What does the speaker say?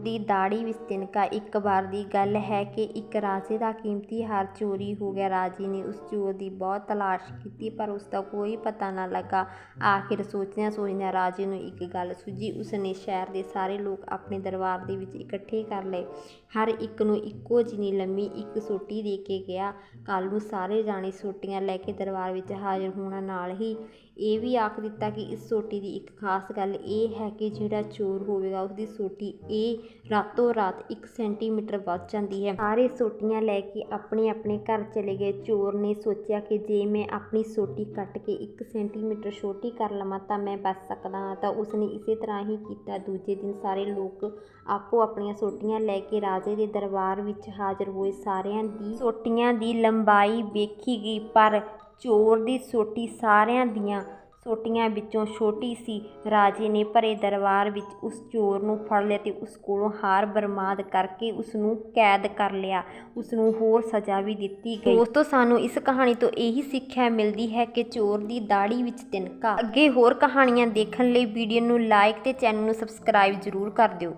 ਦੀ ਦਾੜੀ ਵਿੱਚ ਤਿਨਕਾ ਇੱਕ ਵਾਰ ਦੀ ਗੱਲ ਹੈ ਕਿ ਇੱਕ ਰਾਜੇ ਦਾ ਕੀਮਤੀ ਹਾਰ ਚੋਰੀ ਹੋ ਗਿਆ। ਰਾਜੇ ਨੇ ਉਸ ਚੋਰ ਦੀ ਬਹੁਤ ਤਲਾਸ਼ ਕੀਤੀ, ਪਰ ਉਸ ਦਾ ਕੋਈ ਪਤਾ ਨਾ ਲੱਗਾ। ਆਖਿਰ ਸੋਚਦਿਆਂ ਸੋਚਦਿਆਂ ਰਾਜੇ ਨੂੰ ਇੱਕ ਗੱਲ ਸੁੱਝੀ। ਉਸਨੇ ਸ਼ਹਿਰ ਦੇ ਸਾਰੇ ਲੋਕ ਆਪਣੇ ਦਰਬਾਰ ਦੇ ਵਿੱਚ ਇਕੱਠੇ ਕਰ ਲਏ। ਹਰ ਇੱਕ ਨੂੰ ਇੱਕੋ ਜਿੰਨੀ ਲੰਮੀ ਇੱਕ ਸੋਟੀ ਦੇ ਕੇ ਗਿਆ। ਕੱਲ੍ਹ ਨੂੰ ਸਾਰੇ ਜਾਣੇ ਸੋਟੀਆਂ ਲੈ ਕੇ ਦਰਬਾਰ ਵਿੱਚ ਹਾਜ਼ਰ ਹੋਣਾ ਨਾਲ ਹੀ ਇਹ ਵੀ ਆਖ ਦਿੱਤਾ ਕਿ ਇਸ ਸੋਟੀ ਦੀ ਇੱਕ ਖਾਸ ਗੱਲ ਇਹ ਹੈ ਕਿ ਜਿਹੜਾ ਚੋਰ ਹੋਵੇਗਾ ਉਸਦੀ ਸੋਟੀ ਇਹ ਰਾਤੋਂ ਰਾਤ 1 ਸੈਂਟੀਮੀਟਰ ਵੱਧ ਜਾਂਦੀ ਹੈ। ਸਾਰੇ ਸੋਟੀਆਂ ਲੈ ਕੇ ਆਪਣੇ ਆਪਣੇ ਘਰ ਚਲੇ ਗਏ। ਚੋਰ ਨੇ ਸੋਚਿਆ ਕਿ ਜੇ ਮੈਂ ਆਪਣੀ ਸੋਟੀ ਕੱਟ ਕੇ 1 ਸੈਂਟੀਮੀਟਰ ਛੋਟੀ ਕਰ ਲਵਾਂ ਤਾਂ ਮੈਂ ਬਚ ਸਕਦਾ ਹਾਂ। ਤਾਂ ਉਸਨੇ ਇਸੇ ਤਰ੍ਹਾਂ ਹੀ ਕੀਤਾ। ਦੂਜੇ ਦਿਨ ਸਾਰੇ ਲੋਕ ਆਪੋ ਆਪਣੀਆਂ ਸੋਟੀਆਂ ਲੈ ਕੇ ਰਾਜੇ ਦੇ ਦਰਬਾਰ ਵਿੱਚ ਹਾਜ਼ਰ ਹੋਏ। ਸਾਰਿਆਂ ਦੀ ਸੋਟੀਆਂ ਦੀ ਲੰਬਾਈ ਵੇਖੀ ਗਈ, ਪਰ ਚੋਰ ਦੀ ਸੋਟੀ ਸਾਰਿਆਂ ਦੀਆਂ ਛੋਟੀਆਂ ਵਿੱਚੋਂ ਛੋਟੀ ਸੀ। ਰਾਜੇ ਨੇ ਭਰੇ ਦਰਬਾਰ ਵਿੱਚ ਉਸ ਚੋਰ ਨੂੰ ਫੜ ਲਿਆ ਅਤੇ ਉਸ ਕੋਲੋਂ ਹਾਰ ਬਰਬਾਦ ਕਰਕੇ ਉਸ ਨੂੰ ਕੈਦ ਕਰ ਲਿਆ। ਉਸ ਨੂੰ ਹੋਰ ਸਜ਼ਾ ਵੀ ਦਿੱਤੀ ਗਈ। ਦੋਸਤੋ, ਸਾਨੂੰ ਇਸ ਕਹਾਣੀ ਤੋਂ ਇਹੀ ਸਿੱਖਿਆ ਮਿਲਦੀ ਹੈ ਕਿ ਚੋਰ ਦੀ ਦਾੜੀ ਵਿੱਚ ਤਿਨਕਾ। ਅੱਗੇ ਹੋਰ ਕਹਾਣੀਆਂ ਦੇਖਣ ਲਈ ਵੀਡੀਓ ਨੂੰ ਲਾਈਕ ਤੇ ਚੈਨਲ ਨੂੰ ਸਬਸਕ੍ਰਾਈਬ ਜ਼ਰੂਰ ਕਰ ਦਿਓ।